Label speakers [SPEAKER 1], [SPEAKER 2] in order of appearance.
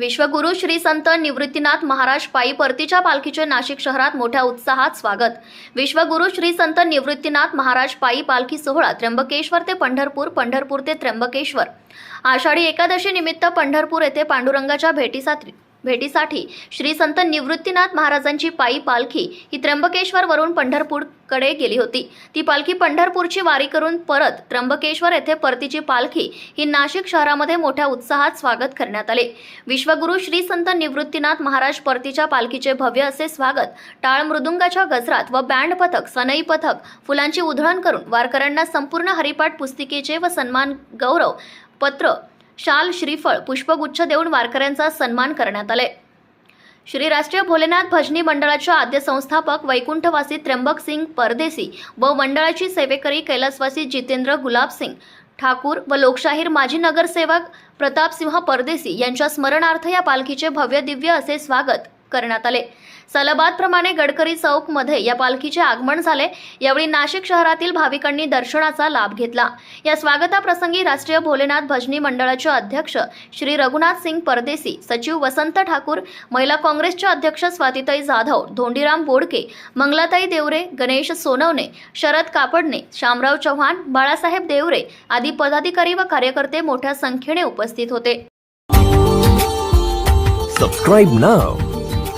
[SPEAKER 1] विश्वगुरु श्री संत निवृत्तीनाथ महाराज पायी परतीच्या पालखीचे नाशिक शहरात मोठ्या उत्साहात स्वागत. विश्वगुरु श्री संत निवृत्तीनाथ महाराज पायी पालखी सोहळा त्र्यंबकेश्वर ते पंढरपूर पंढरपूर ते त्र्यंबकेश्वर. आषाढी एकादशी निमित्त पंढरपूर येथे पांडुरंगाच्या भेटीसाठी भेटीसाठी श्री संत निवृत्तीनाथ महाराजांची पायी पालखी ही त्र्यंबकेश्वर वरून पंढरपूरकडे गेली होती. ती पालखी पंढरपूरची वारी करून परत त्र्यंबकेश्वर येथे परतीची पालखी ही नाशिक शहरामध्ये मोठ्या उत्साहात स्वागत करण्यात आले. विश्वगुरु श्री संत निवृत्तीनाथ महाराज परतीच्या पालखीचे भव्य असे स्वागत टाळ मृदुंगाच्या गजरात व बँड पथक सनई पथक फुलांची उधळण करून वारकऱ्यांना संपूर्ण हरिपाठ पुस्तिकेचे व सन्मान गौरव पत्र शाल श्रीफळ पुष्पगुच्छ देऊन वारकऱ्यांचा सन्मान करण्यात आले. श्री राष्ट्रीय भोलेनाथ भजनी मंडळाच्या आद्य संस्थापक वैकुंठवासी त्र्यंबक सिंग परदेसी व मंडळाची सेवेकरी कैलासवासी जितेंद्र गुलाबसिंग ठाकूर व लोकशाहीर माजी नगरसेवक प्रतापसिंह परदेसी यांच्या स्मरणार्थ या पालखीचे भव्य दिव्य असे स्वागत. करण्यात आले. सलबादप्रमाणे गडकरी चौकमध्ये या पालखीचे आगमन झाले. यावेळी नाशिक शहरातील भाविकांनी दर्शनाचा लाभ घेतला. या स्वागताप्रसंगी राष्ट्रीय भोलेनाथ भजनी मंडळाचे अध्यक्ष श्री रघुनाथ सिंग परदेसी सचिव वसंत ठाकूर महिला काँग्रेसच्या अध्यक्ष स्वातिताई जाधव धोंडीराम बोडके मंगलाताई देवरे गणेश सोनवणे शरद कापडणे शामराव चव्हाण बाळासाहेब देवरे आदी पदाधिकारी व कार्यकर्ते मोठ्या संख्येने उपस्थित होते.